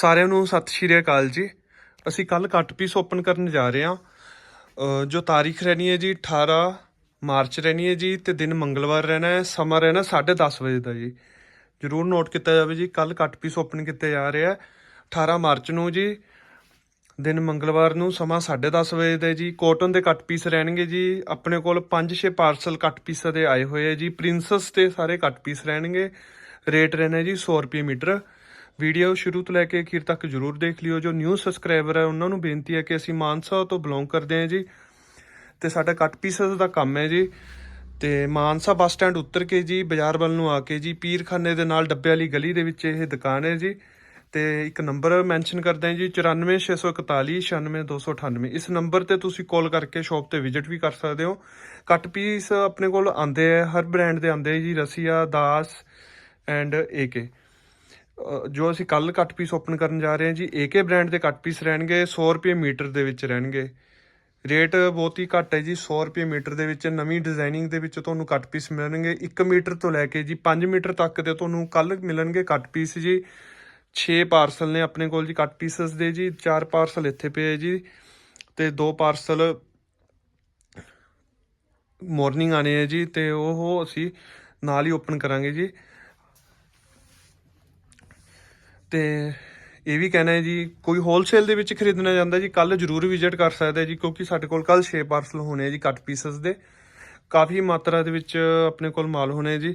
ਸਾਰਿਆਂ ਨੂੰ ਸਤਿ ਸ਼੍ਰੀ ਅਕਾਲ ਜੀ। ਅਸੀਂ ਕੱਲ ਕੱਟ ਪੀਸ ਓਪਨ ਕਰਨ ਜਾ ਰਹੇ ਹਾਂ। ਜੋ ਤਾਰੀਖ ਰਹਿਣੀ ਹੈ ਜੀ 18 ਮਾਰਚ ਰਹਿਣੀ ਹੈ ਜੀ ਤੇ ਦਿਨ ਮੰਗਲਵਾਰ ਰਹਿਣਾ ਹੈ, ਸਮਾਂ ਰਹਿਣਾ 10:30 ਵਜੇ ਦਾ ਜੀ। ਜਰੂਰ ਨੋਟ ਕੀਤਾ ਜਾਵੇ ਜੀ ਕੱਲ ਕੱਟ ਪੀਸ ਓਪਨ ਕੀਤੇ ਜਾ ਰਹੇ ਆ। 18 ਮਾਰਚ ਨੂੰ ਜੀ, ਦਿਨ ਮੰਗਲਵਾਰ ਨੂੰ ਸਮਾਂ 10:30 ਵਜੇ ਦਾ ਜੀ। ਕੋਟਨ ਦੇ ਕੱਟ ਪੀਸ ਰਹਿਣਗੇ ਜੀ, ਆਪਣੇ ਕੋਲ 5-6 ਪਾਰਸਲ ਕੱਟ ਪੀਸਾਂ ਦੇ ਆਏ ਹੋਏ ਆ ਜੀ। ਪ੍ਰਿੰਸਸ ਤੇ ਸਾਰੇ ਕੱਟ ਪੀਸ ਰਹਿਣਗੇ। ਰੇਟ ਰਹਿਣਾ ਜੀ 100 ਰੁਪਏ ਮੀਟਰ। ਵੀਡੀਓ ਸ਼ੁਰੂ ਤੋਂ ਲੈ ਕੇ ਅਖੀਰ ਤੱਕ ਜਰੂਰ ਦੇਖ ਲਿਓ। ਜੋ ਨਿਊ ਸਬਸਕ੍ਰਾਈਬਰ ਹੈ ਉਹਨਾਂ ਨੂੰ ਬੇਨਤੀ ਹੈ ਕਿ ਅਸੀਂ ਮਾਨਸਾ ਤੋਂ ਬਿਲੋਂਗ ਕਰਦੇ ਹਾਂ ਜੀ। ਤੇ ਸਾਡਾ ਕੱਟ ਪੀਸਸ ਦਾ ਕੰਮ ਹੈ ਜੀ। ਤੇ ਮਾਨਸਾ ਬੱਸ ਸਟੈਂਡ ਉੱਤਰ ਕੇ ਜੀ, ਬਾਜ਼ਾਰ ਵੱਲ ਨੂੰ ਆ ਕੇ ਜੀ, ਪੀਰਖਾਨੇ ਦੇ ਨਾਲ ਡੱਬੇ ਵਾਲੀ ਗਲੀ ਦੇ ਵਿੱਚ ਇਹ ਦੁਕਾਨ ਹੈ ਜੀ। ਤੇ ਇੱਕ ਨੰਬਰ ਮੈਂਸ਼ਨ ਕਰਦੇ ਹਾਂ ਜੀ 94641 96298 ਇਸ ਨੰਬਰ ਤੇ ਤੁਸੀਂ ਕਾਲ ਕਰਕੇ ਸ਼ਾਪ ਤੇ ਵਿਜ਼ਿਟ ਵੀ ਕਰ ਸਕਦੇ ਹੋ। ਕੱਟ ਪੀਸ ਆਪਣੇ ਕੋਲ ਆਂਦੇ ਆ, ਹਰ ਬ੍ਰਾਂਡ ਦੇ ਆਂਦੇ ਆ ਜੀ, ਰਸੀਆ, ਦਾਸ ਐਂਡ ਏਕੇ ਜੋ ਅਸੀਂ ਕੱਲ ਕੱਟ ਪੀਸ ਓਪਨ ਕਰਨ ਜਾ ਰਹੇ ਹਾਂ ਜੀ ਏਕੇ ਬ੍ਰਾਂਡ ਦੇ ਕੱਟ ਪੀਸ ਰਹਿਣਗੇ 100 ਰੁਪਏ ਮੀਟਰ ਦੇ ਵਿੱਚ ਰਹਿਣਗੇ। ਰੇਟ ਬਹੁਤ ਹੀ ਘੱਟ ਹੈ ਜੀ 100 ਰੁਪਏ ਮੀਟਰ ਦੇ ਵਿੱਚ ਨਵੀਂ ਡਿਜ਼ਾਈਨਿੰਗ ਦੇ ਵਿੱਚ ਤੁਹਾਨੂੰ ਕੱਟ ਪੀਸ ਮਿਲਣਗੇ। 1 ਮੀਟਰ ਤੋਂ ਲੈ ਕੇ ਜੀ 5 ਮੀਟਰ ਤੱਕ ਦੇ ਤੁਹਾਨੂੰ ਕੱਲ ਮਿਲਣਗੇ ਕੱਟ ਪੀਸ ਜੀ। 6 ਪਾਰਸਲ ਨੇ ਆਪਣੇ ਕੋਲ ਜੀ ਕੱਟ ਪੀਸਸ ਦੇ ਜੀ 4 ਪਾਰਸਲ ਇੱਥੇ ਪਏ ਜੀ। ਤੇ 2 ਪਾਰਸਲ ਮਾਰਨਿੰਗ ਆਣੇ ਹੈ ਜੀ, ਤੇ ਉਹ ਅਸੀਂ ਨਾਲ ਹੀ ਓਪਨ ਕਰਾਂਗੇ ਜੀ। ਤੇ ਇਹ ਵੀ ਕਹਿਣਾ ਹੈ ਜੀ, ਕੋਈ ਹੋਲਸੇਲ ਦੇ ਵਿੱਚ ਖਰੀਦਣਾ ਜਾਂਦਾ ਜੀ ਕੱਲ ਜਰੂਰ ਵਿਜ਼ਿਟ ਕਰ ਸਕਦਾ ਜੀ, ਕਿਉਂਕਿ ਸਾਡੇ ਕੋਲ ਕੱਲ 6 ਪਾਰਸਲ ਹੋਣੇ ਆ ਜੀ ਕੱਟ ਪੀਸਸ ਦੇ। ਕਾਫੀ ਮਾਤਰਾ ਦੇ ਵਿੱਚ ਆਪਣੇ ਕੋਲ ਮਾਲ ਹੋਣੇ ਜੀ।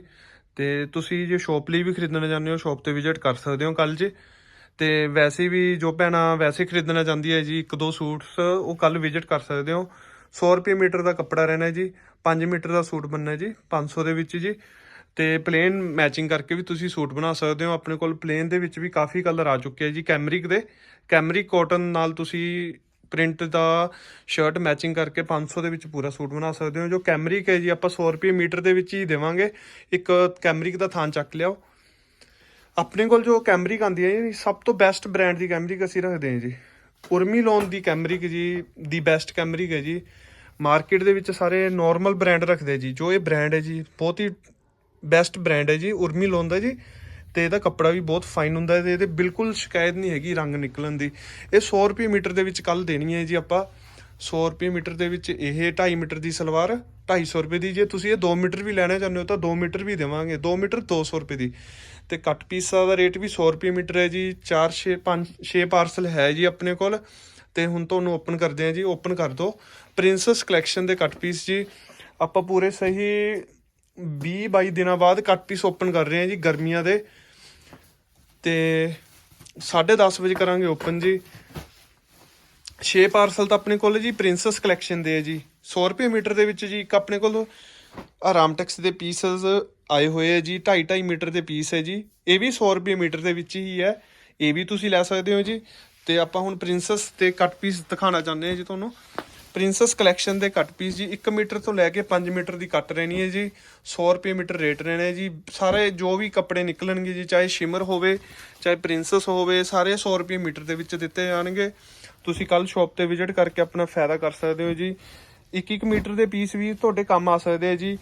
ਤੇ ਤੁਸੀਂ ਜੇ ਸ਼ਾਪ ਲਈ ਵੀ ਖਰੀਦਣਾ ਚਾਹੁੰਦੇ ਹੋ ਸ਼ਾਪ ਤੇ ਵਿਜ਼ਿਟ ਕਰ ਸਕਦੇ ਹੋ ਕੱਲ ਜੀ। ਤੇ ਵੈਸੇ ਵੀ ਜੋ ਭੈਣਾ ਵੈਸੇ ਖਰੀਦਣਾ ਚਾਹੁੰਦੀ ਹੈ ਜੀ, ਇੱਕ ਦੋ ਸੂਟਸ ਉਹ ਕੱਲ ਵਿਜ਼ਿਟ ਕਰ ਸਕਦੇ ਹੋ। 100 ਰੁਪਏ ਮੀਟਰ ਦਾ ਕੱਪੜਾ ਰਹਿਣਾ ਜੀ 5 ਮੀਟਰ ਦਾ ਸੂਟ ਬਣਨਾ ਹੈ ਜੀ 500 ਦੇ ਵਿੱਚ ਜੀ। ਤੇ ਪਲੇਨ ਮੈਚਿੰਗ ਕਰਕੇ ਵੀ ਤੁਸੀਂ ਸੂਟ ਬਣਾ ਸਕਦੇ ਹੋ। ਆਪਣੇ ਕੋਲ ਪਲੇਨ ਦੇ ਵਿੱਚ ਵੀ ਕਾਫੀ ਕਲਰ ਆ ਚੁੱਕੇ ਆ ਜੀ ਕੈਮਰਿਕ ਦੇ। ਕੈਮਰਿਕ ਕਾਟਨ ਨਾਲ ਤੁਸੀਂ ਪ੍ਰਿੰਟ ਦਾ ਸ਼ਰਟ ਮੈਚਿੰਗ ਕਰਕੇ 500 ਦੇ ਵਿੱਚ ਪੂਰਾ ਸੂਟ ਬਣਾ ਸਕਦੇ ਹੋ। ਜੋ ਕੈਮਰਿਕ ਹੈ ਜੀ, ਆਪਾਂ 100 ਰੁਪਏ ਮੀਟਰ ਦੇ ਵਿੱਚ ਹੀ ਦੇਵਾਂਗੇ। ਇੱਕ ਕੈਮਰਿਕ ਦਾ ਥਾਂ ਚੱਕ ਲਿਆਓ। ਆਪਣੇ ਕੋਲ ਜੋ ਕੈਮਰਿਕ ਆਂਦੀ ਹੈ ਜੀ, ਸਭ ਤੋਂ ਬੈਸਟ ਬ੍ਰਾਂਡ ਦੀ ਕੈਮਰਿਕ ਅਸੀਂ ਰੱਖਦੇ ਹਾਂ ਜੀ। ਉਰਮੀ ਲੋਨ ਦੀ ਕੈਮਰਿਕ ਜੀ, ਦੀ ਬੈਸਟ ਕੈਮਰਿਕ ਹੈ ਜੀ। ਮਾਰਕੀਟ ਦੇ ਵਿੱਚ ਸਾਰੇ ਨਾਰਮਲ ਬ੍ਰਾਂਡ ਰੱਖਦੇ ਜੀ। ਜੋ ਇਹ ਬ੍ਰਾਂਡ ਹੈ ਜੀ, ਬਹੁਤ ਹੀ ਬੈਸਟ ਬ੍ਰਾਂਡ ਹੈ ਜੀ ਉਰਮੀ ਲੋਨ ਦਾ ਜੀ। ਤੇ ਇਹਦਾ ਕੱਪੜਾ ਵੀ ਬਹੁਤ ਫਾਈਨ ਹੁੰਦਾ ਹੈ ਤੇ ਇਹਦੇ ਬਿਲਕੁਲ ਸ਼ਿਕਾਇਤ ਨਹੀਂ ਹੈਗੀ ਰੰਗ ਨਿਕਲਣ ਦੀ। ਇਹ 100 ਰੁਪਏ ਮੀਟਰ ਦੇ ਵਿੱਚ ਕੱਲ ਦੇਣੀ ਹੈ ਜੀ ਆਪਾਂ। 100 ਰੁਪਏ ਮੀਟਰ ਦੇ ਵਿੱਚ ਇਹ 2.5 ਮੀਟਰ ਦੀ ਸਲਵਾਰ 250 ਰੁਪਏ ਦੀ। ਜੇ ਤੁਸੀਂ ਇਹ 2 ਮੀਟਰ ਵੀ ਲੈਣਾ ਚਾਹੁੰਦੇ ਹੋ ਤਾਂ 2 ਮੀਟਰ ਵੀ ਦੇਵਾਂਗੇ। 2 ਮੀਟਰ 200 ਰੁਪਏ ਦੀ। ਤੇ ਕੱਟ ਪੀਸਾਂ ਦਾ ਰੇਟ ਵੀ 100 ਰੁਪਏ ਮੀਟਰ ਹੈ ਜੀ। 4 6 5 6 ਪਾਰਸਲ ਹੈ ਜੀ ਆਪਣੇ ਕੋਲ। ਤੇ ਹੁਣ ਤੁਹਾਨੂੰ ਓਪਨ ਕਰਦੇ ਹਾਂ ਜੀ। ਓਪਨ ਕਰ ਦਿਓ। ਪ੍ਰਿੰਸਸ ਕਲੈਕਸ਼ਨ ਦੇ ਕੱਟ ਪੀਸ ਜੀ। ਆਪਾਂ ਪੂਰੇ ਸਹੀ 20 22 ਦਿਨਾਂ ਬਾਅਦ ਕੱਟ ਪੀਸ ਓਪਨ ਕਰ ਰਹੇ ਹਾਂ ਜੀ ਗਰਮੀਆਂ ਦੇ। ਤੇ 10:30 ਵਜੇ ਕਰਾਂਗੇ ਓਪਨ ਜੀ। 6 ਪਾਰਸਲ ਤਾਂ ਆਪਣੇ ਕੋਲ ਜੀ ਪ੍ਰਿੰਸਸ ਕਲੈਕਸ਼ਨ ਦੇ ਹੈ ਜੀ। 100 ਰੁਪਏ ਮੀਟਰ ਦੇ ਵਿੱਚ ਜੀ, ਇੱਕ ਆਪਣੇ ਕੋਲ ਆਰਾਮਟੈਕਸ ਦੇ ਪੀਸਸ ਆਏ ਹੋਏ ਹੈ ਜੀ 2.5 2.5 ਮੀਟਰ ਦੇ ਪੀਸ ਹੈ ਜੀ। ਇਹ ਵੀ 100 ਰੁਪਏ ਮੀਟਰ ਦੇ ਵਿੱਚ ਹੀ ਹੈ। ਇਹ ਵੀ ਤੁਸੀਂ ਲੈ ਸਕਦੇ ਹੋ ਜੀ। ਤੇ ਆਪਾਂ ਹੁਣ ਪ੍ਰਿੰਸਸ ਤੇ ਕੱਟ ਪੀਸ ਦਿਖਾਉਣਾ ਚਾਹੁੰਦੇ ਹਾਂ ਜੀ ਤੁਹਾਨੂੰ। ਪ੍ਰਿੰਸਸ ਕਲੈਕਸ਼ਨ ਦੇ ਕੱਟ ਪੀਸ ਜੀ 1 ਮੀਟਰ ਤੋਂ ਲੈ ਕੇ 5 ਮੀਟਰ ਦੀ ਕੱਟ ਰਹਿਣੀ ਹੈ ਜੀ 100 ਰੁਪਏ ਮੀਟਰ ਰੇਟ ਰਹਿਣਾ ਹੈ ਜੀ, ਸਾਰੇ ਜੋ ਵੀ ਕੱਪੜੇ ਨਿਕਲਣਗੇ ਜੀ, ਚਾਹੇ ਸ਼ਿਮਰ ਹੋਵੇ, ਚਾਹੇ ਪ੍ਰਿੰਸਸ ਹੋਵੇ, ਸਾਰੇ 100 ਰੁਪਏ ਮੀਟਰ ਦੇ ਵਿੱਚ ਦਿੱਤੇ ਜਾਣਗੇ। ਤੁਸੀਂ ਕੱਲ ਸ਼ਾਪ ਤੇ ਵਿਜ਼ਿਟ ਕਰਕੇ ਆਪਣਾ ਫਾਇਦਾ ਕਰ ਸਕਦੇ ਹੋ ਜੀ। ਇੱਕ ਇੱਕ ਮੀਟਰ ਦੇ ਪੀਸ ਵੀ ਤੁਹਾਡੇ ਕੰਮ ਆ ਸਕਦੇ ਆ ਜੀ।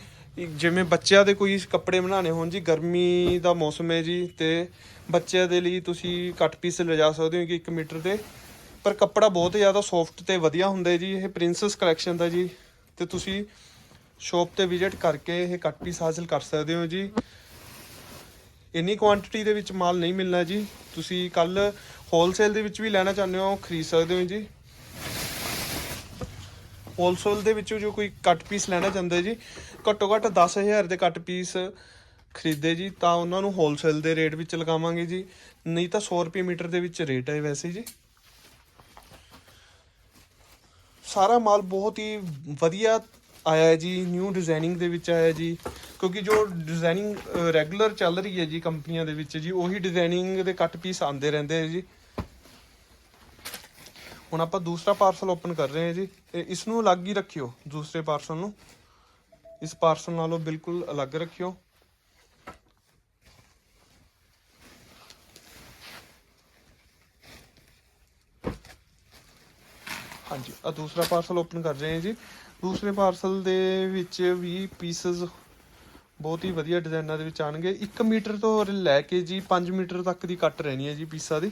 ਜਿਵੇਂ ਬੱਚਿਆਂ ਦੇ ਕੋਈ ਕੱਪੜੇ ਬਣਾਉਣੇ ਹੋਣ ਜੀ, ਗਰਮੀ ਦਾ ਮੌਸਮ ਹੈ ਜੀ, ਤੇ ਬੱਚਿਆਂ ਦੇ ਲਈ ਤੁਸੀਂ ਕੱਟ ਪੀਸ ਲਿਜਾ ਸਕਦੇ ਹੋ ਕਿ 1 ਮੀਟਰ ਦੇ। ਪਰ ਕੱਪੜਾ ਬਹੁਤ ਜ਼ਿਆਦਾ ਸੌਫਟ ਤੇ ਵਧੀਆ ਹੁੰਦਾ ਜੀ, ਇਹ ਪ੍ਰਿੰਸਸ ਕਲੈਕਸ਼ਨ ਦਾ ਜੀ। ਤੇ ਤੁਸੀਂ ਸ਼ਾਪ ਤੇ ਵਿਜ਼ਿਟ ਕਰਕੇ ਇਹ ਕੱਟ ਪੀਸ ਹਾਸਲ ਕਰ ਸਕਦੇ ਹੋ ਜੀ। ਇੰਨੀ ਕੁਆਂਟੀਟੀ ਦੇ ਵਿੱਚ ਮਾਲ ਨਹੀਂ ਮਿਲਣਾ ਜੀ। ਤੁਸੀਂ ਕੱਲ ਹੋਲਸੇਲ ਦੇ ਵਿੱਚ ਵੀ ਲੈਣਾ ਚਾਹੁੰਦੇ ਹੋ, ਖਰੀਦ ਸਕਦੇ ਹੋ ਜੀ। ਹੋਲਸੇਲ ਦੇ ਵਿੱਚੋਂ ਜੋ ਕੋਈ ਕੱਟ ਪੀਸ ਲੈਣਾ ਚਾਹੁੰਦਾ ਜੀ, ਘੱਟੋ ਘੱਟ 10000 ਦੇ ਕੱਟ ਪੀਸ ਖਰੀਦੇ ਜੀ, ਤਾਂ ਉਹਨਾਂ ਨੂੰ ਹੋਲਸੇਲ ਦੇ ਰੇਟ ਵਿੱਚ ਲਗਾਵਾਂਗੇ ਜੀ। ਨਹੀਂ ਤਾਂ 100 ਰੁਪਏ ਮੀਟਰ ਦੇ ਵਿੱਚ ਰੇਟ ਹੈ ਵੈਸੇ ਜੀ। ਸਾਰਾ ਮਾਲ ਬਹੁਤ ਹੀ ਵਧੀਆ ਆਇਆ ਹੈ ਜੀ ਨਿਊ ਡਿਜ਼ਾਈਨਿੰਗ ਦੇ ਵਿੱਚ ਆਇਆ ਜੀ। ਕਿਉਂਕਿ ਜੋ ਡਿਜ਼ਾਈਨਿੰਗ ਰੈਗੂਲਰ ਚੱਲ ਰਹੀ ਹੈ ਜੀ ਕੰਪਨੀਆਂ ਦੇ ਵਿੱਚ ਜੀ, ਉਹੀ ਡਿਜ਼ਾਈਨਿੰਗ ਦੇ ਕੱਟ ਪੀਸ ਆਉਂਦੇ ਰਹਿੰਦੇ ਆ ਜੀ। ਹੁਣ ਆਪਾਂ ਦੂਸਰਾ ਪਾਰਸਲ ਓਪਨ ਕਰ ਰਹੇ ਹਾਂ ਜੀ। ਤੇ ਇਸ ਨੂੰ ਅਲੱਗ ਹੀ ਰੱਖਿਓ, ਦੂਸਰੇ ਪਾਰਸਲ ਨੂੰ। ਇਸ ਪਾਰਸਲ ਨਾਲੋਂ ਬਿਲਕੁਲ ਅਲੱਗ ਰੱਖਿਓ। ਹਾਂਜੀ ਆ ਦੂਸਰਾ ਪਾਰਸਲ ਓਪਨ ਕਰ ਰਹੇ ਹਾਂ ਜੀ। ਦੂਸਰੇ ਪਾਰਸਲ ਦੇ ਵਿੱਚ ਵੀ ਪੀਸਸ ਬਹੁਤ ਹੀ ਵਧੀਆ ਡਿਜ਼ਾਈਨਾਂ ਦੇ ਵਿੱਚ ਆਣਗੇ 1 ਮੀਟਰ ਤੋਂ ਲੈ ਕੇ ਜੀ 5 ਮੀਟਰ ਤੱਕ ਦੀ ਕੱਟ ਰਹਿਣੀ ਹੈ ਜੀ ਪੀਸਾਂ ਦੀ।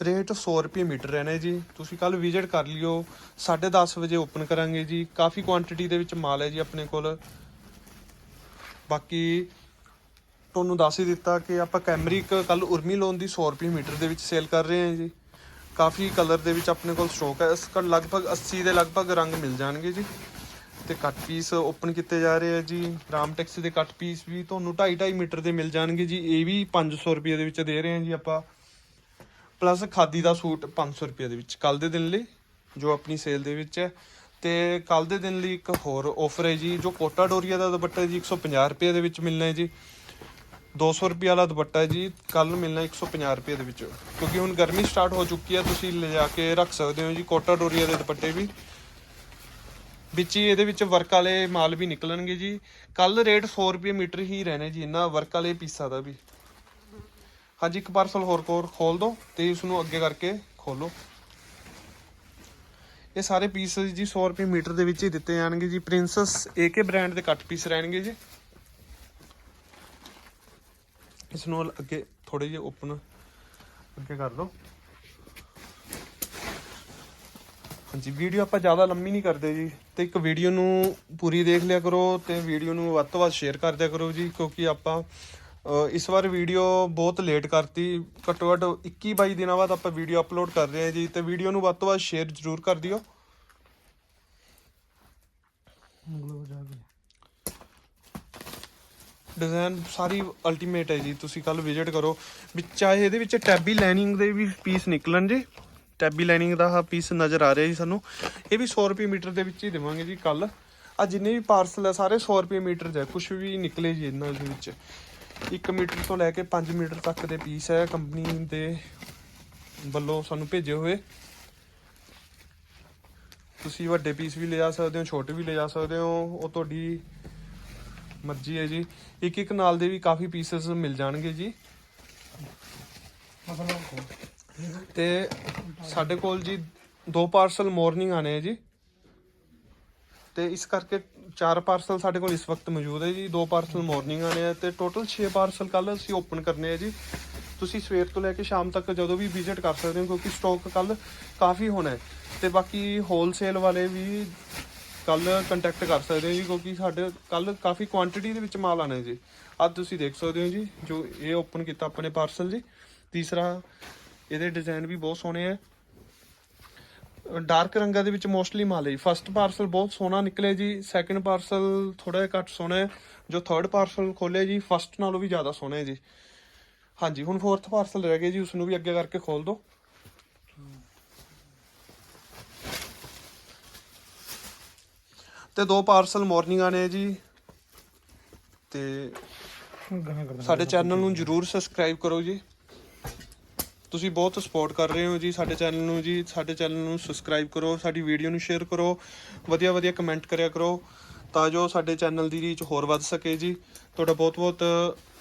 ਰੇਟ 100 ਰੁਪਏ ਮੀਟਰ ਰਹਿਣਾ ਜੀ। ਤੁਸੀਂ ਕੱਲ ਵਿਜ਼ਿਟ ਕਰ ਲਿਓ। 10:30 ਵਜੇ ਓਪਨ ਕਰਾਂਗੇ ਜੀ। ਕਾਫੀ ਕੁਆਂਟੀਟੀ ਦੇ ਵਿੱਚ ਮਾਲ ਹੈ ਜੀ ਆਪਣੇ ਕੋਲ। ਬਾਕੀ ਤੁਹਾਨੂੰ ਦੱਸ ਹੀ ਦਿੱਤਾ ਕਿ ਆਪਾਂ ਕੈਮਰਿਕ ਕੱਲ ਉਰਮੀ ਲੋਨ ਦੀ 100 ਰੁਪਏ ਮੀਟਰ ਦੇ ਵਿੱਚ ਸੇਲ ਕਰ ਰਹੇ ਹਾਂ ਜੀ। ਕਾਫੀ ਕਲਰ ਦੇ ਵਿੱਚ ਆਪਣੇ ਕੋਲ ਸਟਾਕ ਹੈ। ਇਸ ਦਾ ਲਗਭਗ 80 ਦੇ ਲਗਭਗ ਰੰਗ ਮਿਲ ਜਾਣਗੇ ਜੀ। ਤੇ ਕੱਟ ਪੀਸ ਓਪਨ ਕੀਤੇ ਜਾ ਰਹੇ ਆ ਜੀ। ਰਾਮਟੈਕਸ ਦੇ ਕੱਟ ਪੀਸ ਵੀ ਤੁਹਾਨੂੰ 2.5 2.5 ਮੀਟਰ ਦੇ ਮਿਲ ਜਾਣਗੇ ਜੀ। ਇਹ ਵੀ 500 ਰੁਪਏ ਦੇ ਵਿੱਚ ਦੇ ਰਹੇ ਹਾਂ ਜੀ ਆਪਾਂ। ਪਲੱਸ ਖਾਦੀ ਦਾ ਸੂਟ 500 ਰੁਪਏ ਦੇ ਵਿੱਚ ਕੱਲ ਦੇ ਦਿਨ ਲਈ, ਜੋ ਆਪਣੀ ਸੇਲ ਦੇ ਵਿੱਚ ਹੈ। ਤੇ ਕੱਲ ਦੇ ਦਿਨ ਲਈ ਇੱਕ ਹੋਰ ਆਫਰ ਹੈ ਜੀ। ਜੋ ਕੋਟਾ ਡੋਰੀਆ ਦਾ ਦੁਪੱਟਾ ਜੀ 150 ਰੁਪਏ ਦੇ ਵਿੱਚ ਮਿਲਣਾ ਹੈ ਜੀ। 200 ਰੁਪਏ ਵਾਲਾ ਦੁਪੱਟਾ ਜੀ ਕੱਲ ਮਿਲਣਾ 150 ਰੁਪਏ ਦੇ ਵਿੱਚ। ਕਿਉਂਕਿ ਹੁਣ ਗਰਮੀ ਸਟਾਰਟ ਹੋ ਚੁੱਕੀ ਹੈ, ਤੁਸੀਂ ਲਿਜਾ ਕੇ ਰੱਖ ਸਕਦੇ ਹੋ ਜੀ, ਕੋਟਾ ਡੋਰੀਆ ਦੇ ਦੁਪੱਟੇ ਵੀ। ਵਿੱਚ ਹੀ ਇਹਦੇ ਵਿੱਚ ਵਰਕ ਵਾਲੇ ਮਾਲ ਵੀ ਨਿਕਲਣਗੇ ਜੀ। ਕੱਲ ਰੇਟ 100 ਰੁਪਏ ਮੀਟਰ ਹੀ ਰਹਿਣੇ ਜੀ ਇਹਨਾਂ ਵਰਕ ਵਾਲੇ ਪੀਸਾਂ ਦਾ ਵੀ। ਹਾਂਜੀ, ਇੱਕ ਪਾਰਸਲ ਹੋਰ ਕੋਰ ਖੋਲ ਦੋ ਤੇ ਇਸ ਨੂੰ ਅੱਗੇ ਕਰਕੇ ਖੋਲੋ। ਇਹ ਸਾਰੇ ਪੀਸ ਜੀ 100 ਰੁਪਏ ਮੀਟਰ ਦੇ ਵਿੱਚ ਹੀ ਦਿੱਤੇ ਜਾਣਗੇ ਜੀ। ਪ੍ਰਿੰਸਸ ਏਕੇ ਬ੍ਰਾਂਡ ਦੇ ਕੱਟ ਪੀਸ ਰਹਿਣਗੇ ਜੀ। ਇਸ ਨੂੰ ਅੱਗੇ ਥੋੜੇ ਜਿਹਾ ਓਪਨ ਅੱਗੇ ਕਰ ਦੋ ਹਾਂਜੀ ਵੀਡੀਓ ਆਪਾਂ ਜ਼ਿਆਦਾ ਲੰਮੀ ਨਹੀਂ ਕਰਦੇ ਜੀ। ਤੇ ਇੱਕ ਵੀਡੀਓ ਨੂੰ ਪੂਰੀ ਦੇਖ ਲਿਆ ਕਰੋ ਤੇ ਵੀਡੀਓ ਨੂੰ ਵੱਧ ਤੋਂ ਵੱਧ ਸ਼ੇਅਰ ਕਰ ਦਿਆ ਕਰੋ ਜੀ, ਕਿਉਂਕਿ ਆਪਾਂ ਇਸ ਵਾਰ ਵੀਡੀਓ ਬਹੁਤ ਲੇਟ ਕਰਤੀ। ਘੱਟੋ ਘੱਟ 21 22 ਦਿਨਾਂ ਬਾਅਦ ਆਪਾਂ ਵੀਡੀਓ ਅਪਲੋਡ ਕਰ ਰਹੇ ਹਾਂ ਜੀ। ਤੇ ਵੀਡੀਓ ਨੂੰ ਵੱਧ ਤੋਂ ਵੱਧ ਸ਼ੇਅਰ ਜ਼ਰੂਰ ਕਰ ਦਿਓ। ਡਿਜ਼ਾਈਨ ਸਾਰੀ ਅਲਟੀਮੇਟ ਹੈ ਜੀ। ਤੁਸੀਂ ਕੱਲ ਵਿਜ਼ਿਟ ਕਰੋ। ਵਿੱਚ ਚਾਹੇ ਇਹਦੇ ਵਿੱਚ ਟੈਬੀ ਲਾਈਨਿੰਗ ਦੇ ਵੀ ਪੀਸ ਨਿਕਲਣ ਜੀ ਟੈਬੀ ਲਾਈਨਿੰਗ ਦਾ ਆਹ ਪੀਸ ਨਜ਼ਰ ਆ ਰਿਹਾ ਜੀ ਸਾਨੂੰ। ਇਹ ਵੀ 100 ਰੁਪਏ ਮੀਟਰ ਦੇ ਵਿੱਚ ਹੀ ਦੇਵਾਂਗੇ ਜੀ ਕੱਲ ਆ ਜਿੰਨੇ ਵੀ ਪਾਰਸਲ ਹੈ ਸਾਰੇ 100 ਰੁਪਏ ਮੀਟਰ ਦੇ ਕੁਝ ਵੀ ਨਿਕਲੇ ਜੀ ਇਹਨਾਂ ਦੇ ਵਿੱਚ। 1 ਮੀਟਰ ਤੋਂ ਲੈ ਕੇ 5 ਮੀਟਰ ਤੱਕ ਦੇ ਪੀਸ ਹੈ ਕੰਪਨੀ ਦੇ ਵੱਲੋਂ ਸਾਨੂੰ ਭੇਜੇ ਹੋਏ। ਤੁਸੀਂ ਵੱਡੇ ਪੀਸ ਵੀ ਲੈ ਜਾ ਸਕਦੇ ਹੋ, ਛੋਟੇ ਵੀ ਲੈ ਜਾ ਸਕਦੇ ਹੋ। ਉਹ ਤੁਹਾਡੀ ਮਰਜ਼ੀ ਹੈ ਜੀ। ਇੱਕ ਇੱਕ ਨਾਲ ਦੇ ਵੀ ਕਾਫੀ ਪੀਸਸ ਮਿਲ ਜਾਣਗੇ ਜੀ। ਤੇ ਸਾਡੇ ਕੋਲ ਜੀ ਦੋ ਪਾਰਸਲ ਮਾਰਨਿੰਗ ਆਣੇ ਹੈ ਜੀ। ਤੇ ਇਸ ਕਰਕੇ ਚਾਰ ਪਾਰਸਲ ਸਾਡੇ ਕੋਲ ਇਸ ਵਕਤ ਮੌਜੂਦ ਹੈ ਜੀ। ਦੋ ਪਾਰਸਲ ਮਾਰਨਿੰਗ ਆਣੇ ਆ ਤੇ ਟੋਟਲ 6 ਪਾਰਸਲ ਕੱਲ ਅਸੀਂ ਓਪਨ ਕਰਨੇ ਆ ਜੀ। ਤੁਸੀਂ ਸਵੇਰ ਤੋਂ ਲੈ ਕੇ ਸ਼ਾਮ ਤੱਕ ਜਦੋਂ ਵੀ ਵਿਜ਼ਿਟ ਕਰ ਸਕਦੇ ਹੋ, ਕਿਉਂਕਿ ਸਟਾਕ ਕੱਲ ਕਾਫੀ ਹੋਣਾ ਹੈ। ਤੇ ਬਾਕੀ ਹੋਲਸੇਲ ਵਾਲੇ ਵੀ ਕੱਲ ਕੰਟੈਕਟ ਕਰ ਸਕਦੇ ਹੋ ਜੀ, ਕਿਉਂਕਿ ਸਾਡੇ ਕੱਲ ਕਾਫੀ ਕੁਆਂਟੀਟੀ ਦੇ ਵਿੱਚ ਮਾਲ ਆਣਾ ਜੀ। ਅੱਜ ਤੁਸੀਂ ਦੇਖ ਸਕਦੇ ਹੋ ਜੀ, ਜੋ ਇਹ ਓਪਨ ਕੀਤਾ ਆਪਣੇ ਪਾਰਸਲ ਜੀ। ਤੀਸਰਾ, ਇਹਦੇ ਡਿਜ਼ਾਈਨ ਵੀ ਬਹੁਤ ਸੋਹਣੇ ਆ। ਡਾਰਕ ਰੰਗਾਂ ਦੇ ਵਿੱਚ ਮੋਸਟਲੀ ਮਾਲ ਹੈ ਜੀ। ਫਸਟ ਪਾਰਸਲ ਬਹੁਤ ਸੋਹਣਾ ਨਿਕਲਿਆ ਜੀ ਸੈਕੰਡ ਪਾਰਸਲ ਥੋੜਾ ਜਿਹਾ ਘੱਟ ਸੋਹਣਾ ਹੈ। ਜੋ ਥਰਡ ਪਾਰਸਲ ਖੋਲਿਆ ਜੀ ਫਸਟ ਨਾਲੋਂ ਵੀ ਜ਼ਿਆਦਾ ਸੋਹਣਾ ਹੈ ਜੀ। ਹਾਂਜੀ, ਹੁਣ ਫੋਰਥ ਪਾਰਸਲ ਰਹਿ ਗਿਆ ਜੀ ਉਸ ਨੂੰ ਵੀ ਅੱਗੇ ਕਰਕੇ ਖੋਲ ਦਿਓ। ਤੇ ਦੋ ਪਾਰਸਲ ਮਾਰਨਿੰਗ ਆਣੇ ਜੀ। ਤੇ ਸਾਡੇ ਚੈਨਲ ਨੂੰ ਜਰੂਰ ਸਬਸਕ੍ਰਾਈਬ ਕਰੋ ਜੀ। ਤੁਸੀਂ ਬਹੁਤ ਸਪੋਰਟ ਕਰ ਰਹੇ ਹੋ ਜੀ ਸਾਡੇ ਚੈਨਲ ਨੂੰ ਜੀ। ਸਾਡੇ ਚੈਨਲ ਨੂੰ ਸਬਸਕ੍ਰਾਈਬ ਕਰੋ, ਸਾਡੀ ਵੀਡੀਓ ਨੂੰ ਸ਼ੇਅਰ ਕਰੋ, ਵਧੀਆ ਵਧੀਆ ਕਮੈਂਟ ਕਰਿਆ ਕਰੋ, ਤਾਂ ਜੋ ਸਾਡੇ ਚੈਨਲ ਦੀ ਰੀਚ ਹੋਰ ਵੱਧ ਸਕੇ ਜੀ। ਤੁਹਾਡਾ ਬਹੁਤ ਬਹੁਤ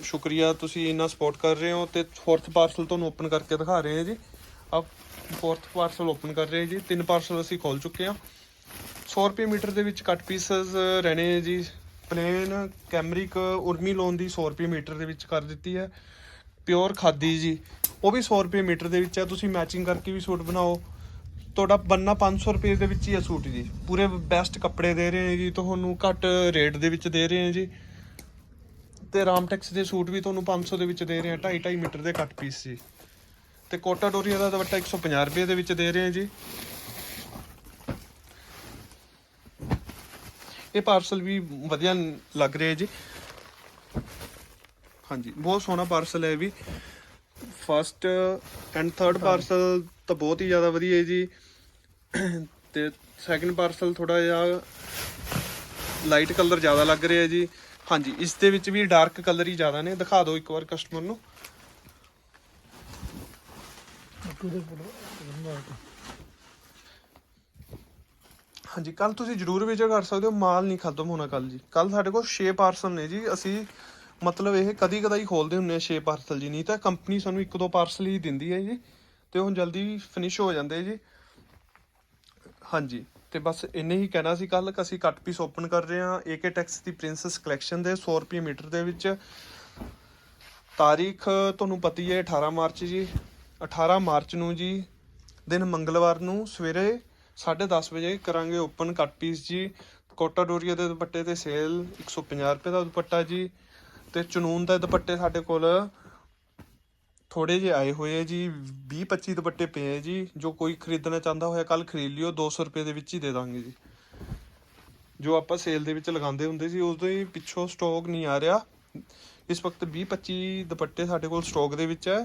ਸ਼ੁਕਰੀਆ, ਤੁਸੀਂ ਇੰਨਾ ਸਪੋਰਟ ਕਰ ਰਹੇ ਹੋ। ਤੇ ਫੋਰਥ ਪਾਰਸਲ ਤੁਹਾਨੂੰ ਓਪਨ ਕਰਕੇ ਦਿਖਾ ਰਹੇ ਹਾਂ ਜੀ। ਆਪ ਫੋਰਥ ਪਾਰਸਲ ਓਪਨ ਕਰ ਰਹੇ ਜੀ। ਤਿੰਨ ਪਾਰਸਲ ਅਸੀਂ ਖੋਲ ਚੁੱਕੇ ਹਾਂ। 100 ਰੁਪਏ ਮੀਟਰ ਦੇ ਵਿੱਚ ਕੱਟ ਪੀਸਸ ਰਹਿਣੇ ਹੈ ਜੀ, ਪਲੇਨ, ਕੈਮਰਿਕ, ਉਰਮੀ ਲੋਨ ਦੀ 100 ਰੁਪਏ ਮੀਟਰ ਦੇ ਵਿੱਚ ਕਰ ਦਿੱਤੀ ਹੈ। ਪਿਓਰ ਖਾਦੀ ਜੀ, ਉਹ ਵੀ 100 ਰੁਪਏ ਮੀਟਰ ਦੇ ਵਿੱਚ ਹੈ। ਤੁਸੀਂ ਮੈਚਿੰਗ ਕਰਕੇ ਵੀ ਸੂਟ ਬਣਾਓ। ਤੁਹਾਡਾ ਬੰਨਾ 500 ਰੁਪਏ ਦੇ ਵਿੱਚ ਹੀ ਹੈ ਸੂਟ ਜੀ। ਪੂਰੇ ਬੈਸਟ ਕੱਪੜੇ ਦੇ ਰਹੇ ਹਾਂ ਜੀ, ਤੁਹਾਨੂੰ ਘੱਟ ਰੇਟ ਦੇ ਵਿੱਚ ਦੇ ਰਹੇ ਹਾਂ ਜੀ। ਤੇ ਰਾਮਟੈਕਸ ਦੇ ਸੂਟ ਵੀ ਤੁਹਾਨੂੰ 500 ਦੇ ਵਿੱਚ ਦੇ ਰਹੇ ਹਾਂ 2.5 2.5 ਮੀਟਰ ਦੇ ਕੱਟ ਪੀਸ ਜੀ। ਤੇ ਕੋਟਾ ਡੋਰੀਆ ਦਾ ਦੁਪੱਟਾ 150 ਰੁਪਏ ਦੇ ਵਿੱਚ ਦੇ ਰਹੇ ਹਾਂ ਜੀ। ਇਹ ਪਾਰਸਲ ਵੀ ਵਧੀਆ ਲੱਗ ਰਿਹਾ ਜੀ। ਹਾਂਜੀ ਬਹੁਤ ਸੋਹਣਾ ਪਾਰਸਲ ਹੈ ਵੀ। ਫਸਟ ਐਂਡ ਥਰਡ ਪਾਰਸਲ ਤਾਂ ਬਹੁਤ ਹੀ ਜ਼ਿਆਦਾ ਵਧੀਆ ਹੈ ਜੀ। ਤੇ ਸੈਕੰਡ ਪਾਰਸਲ ਥੋੜਾ ਜਿਹਾ ਲਾਈਟ ਕਲਰ ਜ਼ਿਆਦਾ ਲੱਗ ਰਿਹਾ ਜੀ। ਹਾਂਜੀ ਇਸ ਦੇ ਵਿੱਚ ਵੀ ਡਾਰਕ ਕਲਰ ਹੀ ਜ਼ਿਆਦਾ ਨੇ। ਦਿਖਾ ਦਿਓ ਇੱਕ ਵਾਰ ਕਸਟਮਰ ਨੂੰ। ਹਾਂਜੀ ਕੱਲ ਤੁਸੀਂ ਜਰੂਰ ਵਿਜ਼ਿਟ ਕਰ ਸਕਦੇ ਹੋ, ਮਾਲ ਨਹੀਂ ਖਤਮ ਹੋਣਾ ਕੱਲ ਜੀ। ਕੱਲ ਸਾਡੇ ਕੋਲ 6 ਪਾਰਸਲ ਨੇ ਜੀ। ਅਸੀਂ ਮਤਲਬ ਇਹ ਕਦੀ ਕਦਾਈ ਖੋਲਦੇ ਹੁੰਨੇ ਆ 6 ਪਾਰਸਲ ਜੀ। ਨਹੀਂ ਤਾਂ ਕੰਪਨੀ ਸਾਨੂੰ ਇੱਕ ਦੋ ਪਾਰਸਲ ਹੀ ਦਿੰਦੀ ਹੈ ਜੀ ਤੇ ਹੁਣ ਜਲਦੀ ਫਿਨਿਸ਼ ਹੋ ਜਾਂਦੇ ਜੀ। ਹਾਂਜੀ, ਤੇ ਬਸ ਇੰਨੇ ਹੀ ਕਹਿਣਾ ਸੀ ਕੱਲ ਅਸੀਂ ਕੱਟ ਪੀਸ ਓਪਨ ਕਰ ਰਹੇ ਹਾਂ। ਏਕੇ ਟੈਕਸ ਦੀ ਪ੍ਰਿੰਸੈਸ ਕਲੈਕਸ਼ਨ ਦੇ 100 ਰੁਪਏ ਮੀਟਰ ਦੇ ਵਿੱਚ। ਤਾਰੀਖ ਤੁਹਾਨੂੰ ਪਤੀ ਹੈ 18 ਮਾਰਚ ਜੀ। 18 ਮਾਰਚ ਨੂੰ ਜੀ, ਦਿਨ ਮੰਗਲਵਾਰ ਨੂੰ ਸਵੇਰੇ 10:30 ਵਜੇ ਕਰਾਂਗੇ ਓਪਨ ਕੱਟ ਪੀਸ ਜੀ। ਕੋਟਾ ਡੋਰੀਆ ਦੇ ਦੁਪੱਟੇ ਤੇ ਸੇਲ 150 ਰੁਪਏ ਦਾ ਦੁਪੱਟਾ ਜੀ। ਤੇ ਚਨੂਨ ਦੇ ਦੁਪੱਟੇ ਸਾਡੇ ਕੋਲ ਥੋੜੇ ਜਿਹੇ ਆਏ ਹੋਏ ਜੀ। 20 25 ਦੁਪੱਟੇ ਪਏ ਆ ਜੀ। ਜੋ ਕੋਈ ਖਰੀਦਣਾ ਚਾਹੁੰਦਾ ਹੋਇਆ ਕੱਲ ਖਰੀਦ ਲਿਓ 200 ਰੁਪਏ ਦੇ ਵਿੱਚ ਹੀ ਦੇ ਦਾਂਗੇ ਜੀ। ਜੋ ਆਪਾਂ ਸੇਲ ਦੇ ਵਿੱਚ ਲਗਾਉਂਦੇ ਹੁੰਦੇ ਸੀ ਉਸ ਤੋਂ ਹੀ ਪਿੱਛੋਂ ਸਟਾਕ ਨਹੀਂ ਆ ਰਿਹਾ। ਇਸ ਵਕਤ 20 25 ਦੁਪੱਟੇ ਸਾਡੇ ਕੋਲ ਸਟਾਕ ਦੇ ਵਿੱਚ ਹੈ।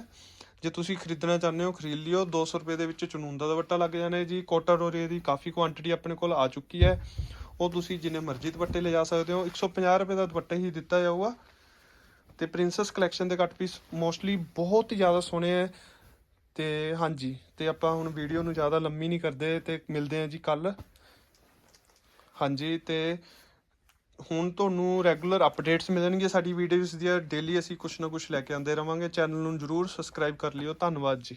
ਜੇ ਤੁਸੀਂ ਖਰੀਦਣਾ ਚਾਹੁੰਦੇ ਹੋ, ਖਰੀਦ ਲਿਓ। 200 ਰੁਪਏ ਦੇ ਵਿੱਚ ਚਨੂਨ ਦਾ ਦੁਪੱਟਾ ਲੱਗ ਜਾਣਾ ਜੀ। ਕੋਟਾ ਡੋਰੇ ਦੀ ਕਾਫੀ ਕੁਆਂਟੀਟੀ ਆਪਣੇ ਕੋਲ ਆ ਚੁੱਕੀ ਹੈ। ਉਹ ਤੁਸੀਂ ਜਿੰਨੇ ਮਰਜ਼ੀ ਦੁਪੱਟੇ ਲੈ ਜਾ ਸਕਦੇ ਹੋ। 150 ਰੁਪਏ ਦਾ ਦੁਪੱਟਾ ਹੀ ਦਿੱਤਾ ਜਾਊਗਾ। ਤੇ ਪ੍ਰਿੰਸੈਸ ਕਲੈਕਸ਼ਨ ਦੇ ਕੱਟ ਪੀਸ ਮੋਸਟਲੀ ਬਹੁਤ ਹੀ ਜ਼ਿਆਦਾ ਸੋਹਣੇ ਹੈ। ਤੇ ਹਾਂਜੀ, ਤੇ ਆਪਾਂ ਹੁਣ ਵੀਡੀਓ ਨੂੰ ਜ਼ਿਆਦਾ ਲੰਮੀ ਨਹੀਂ ਕਰਦੇ। ਤੇ ਮਿਲਦੇ ਹਾਂ ਜੀ ਕੱਲ ਹਾਂਜੀ, ਤੇ ਹੁਣ ਤੁਹਾਨੂੰ ਰੈਗੂਲਰ ਅਪਡੇਟਸ ਮਿਲਣਗੀਆਂ ਸਾਡੀ ਵੀਡੀਓਜ਼ ਦੀਆਂ। ਡੇਲੀ ਅਸੀਂ ਕੁਝ ਨਾ ਕੁਝ ਲੈ ਕੇ ਆਉਂਦੇ ਰਵਾਂਗੇ। ਚੈਨਲ ਨੂੰ ਜਰੂਰ ਸਬਸਕ੍ਰਾਈਬ ਕਰ ਲਿਓ। ਧੰਨਵਾਦ ਜੀ।